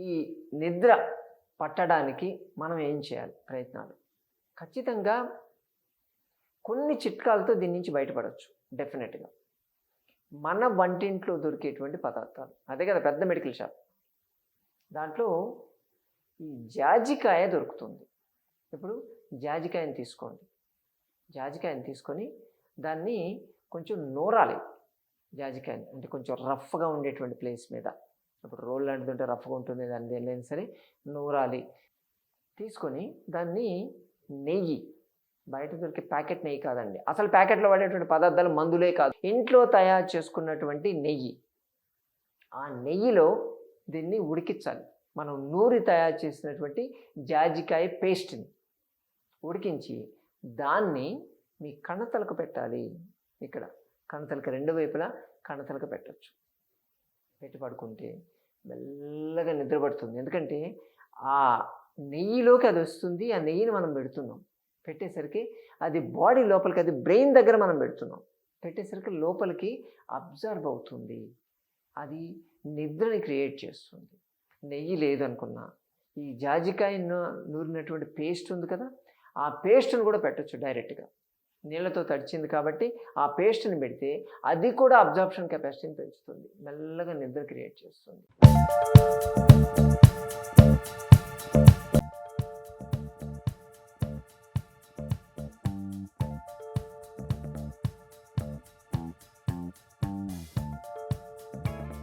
ఈ నిద్ర పట్టడానికి మనం ఏం చేయాలి? ప్రయత్నాలు. ఖచ్చితంగా కొన్ని చిట్కాలతో దీని నుంచి బయటపడవచ్చు డెఫినెట్గా. మన వంటింట్లో దొరికేటువంటి పదార్థాలు. అదే కదా పెద్ద మెడికల్ షాప్. దాంట్లో ఈ జాజికాయ దొరుకుతుంది. ఇప్పుడు జాజికాయని తీసుకోండి. జాజికాయని తీసుకొని దాన్ని కొంచెం నూరాలి. జాజికాయని అంటే కొంచెం రఫ్గా ఉండేటువంటి ప్లేస్ మీద. ఇప్పుడు రోల్ లాంటిది ఉంటే రఫ్గా ఉంటుంది దాన్ని ఏదైనా సరే నూరాలి. తీసుకొని దాన్ని నెయ్యి బయట దొరికే ప్యాకెట్ నెయ్యి కాదండి. అసలు ప్యాకెట్లో పడేటువంటి పదార్థాలు మందులే కాదు. ఇంట్లో తయారు చేసుకున్నటువంటి నెయ్యి ఆ నెయ్యిలో దీన్ని ఉడికించాలి. మనం నూరి తయారు చేసినటువంటి జాజికాయ పేస్ట్ని ఉడికించి దాన్ని మీ కణతలకు పెట్టాలి. ఇక్కడ కణతలకు రెండు వైపులా కణతలకు పెట్టచ్చు. పెట్టి పడుకుంటే మెల్లగా నిద్రపడుతుంది ఎందుకంటే ఆ నెయ్యిలోకి అది వస్తుంది ఆ నెయ్యిని మనం పెడుతున్నాం. పెట్టేసరికి అది బాడీ లోపలికి అది బ్రెయిన్ దగ్గర మనం పెడుతున్నాం. పెట్టేసరికి లోపలికి అబ్జర్వ్ అవుతుంది. అది నిద్రని క్రియేట్ చేస్తుంది. నెయ్యి లేదనుకున్నా. ఈ జాజికాయ నూరినటువంటి పేస్ట్ ఉంది కదా ఆ పేస్ట్ని కూడా పెట్టచ్చు డైరెక్ట్గా. నీళ్ళతో తడిచింది కాబట్టి ఆ పేస్ట్ని పెడితే అది కూడా అబ్జార్ప్షన్ కెపాసిటీని పెంచుతుంది. మెల్లగా నిద్ర క్రియేట్ చేస్తుంది.